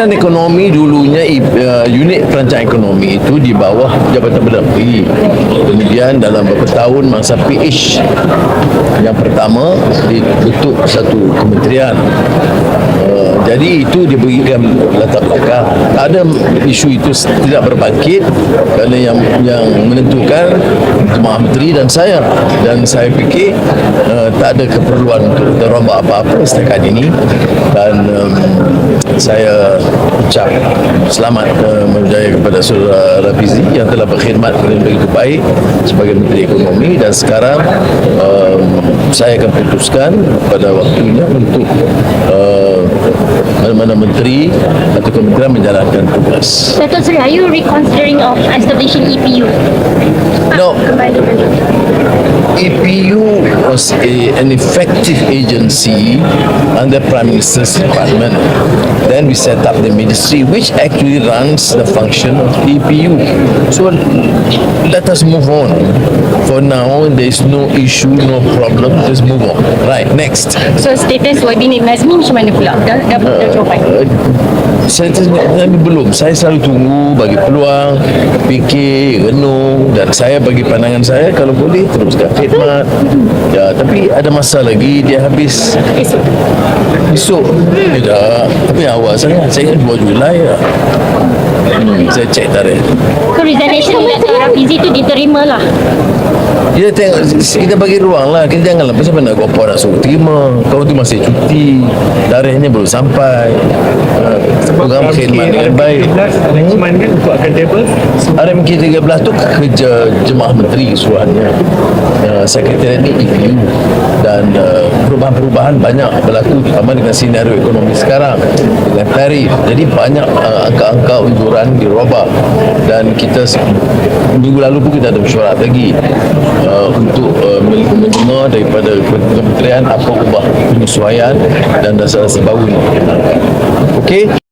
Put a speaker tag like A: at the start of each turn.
A: Kementerian Ekonomi dulunya uh, unit perancang ekonomi itu di bawah Jabatan Perdana Menteri. Kemudian dalam beberapa tahun masa PH yang pertama dibentuk satu kementerian. Jadi itu diberikan latar belakang. Tak ada isu itu tidak berbangkit kerana yang yang menentukan Jemaah Menteri dan saya. Dan saya fikir uh, tak ada keperluan untuk terombak apa-apa setakat ini. Dan um, saya ucap selamat uh, berjaya kepada saudara Rafizi yang telah berkhidmat dengan begitu baik sebagai Menteri Ekonomi. Dan sekarang um, saya akan putuskan pada waktunya untuk uh, mana-mana menteri atau kementerian menjalankan tugas.
B: Dato' Sri, are you reconsidering of establishing EPU?
A: No.
B: Kembali.
A: EPU was a, an effective agency under Prime Minister's department. Then we set up the ministry which actually runs the function of EPU. So let us move on. For now, there is no issue, no problem. Just move on. Right, next.
B: So status Wadini Nazmi macam mana pula? Dah, dah, dah
A: uh, jawapan? Saya tapi belum. Saya selalu tunggu bagi peluang, fikir, renung dan saya bagi pandangan saya kalau boleh teruskan khidmat. Ya, tapi ada masa lagi dia habis
B: Esok.
A: Tidak, tapi awal. Saya ingat 2 Julai ya. Hmm, saya cek tarikh.
B: So resignation Dato' Rafizi tu diterima lah.
A: Kita tengok kita bagi ruang lah Kita janganlah Pasal mana kau nak suruh terima Kau tu masih cuti Tarikhnya belum sampai uh, Program khidmat dengan baik.
C: Arrangement kan untuk akan table.
A: RMK 13 tu kerja Jemaah Menteri keseluruhannya uh, Sekretariat ni EPU Dan uh, perubahan-perubahan banyak berlaku Terutama dengan senario ekonomi sekarang. Dengan tarif. Jadi banyak uh, angka-angka unjuran dirubah. Dan kita Minggu lalu pun kita ada mesyuarat lagi uh, Untuk uh, menerima daripada kementerian Apa ubah penyesuaian dan dasar-dasar baru ni. Okey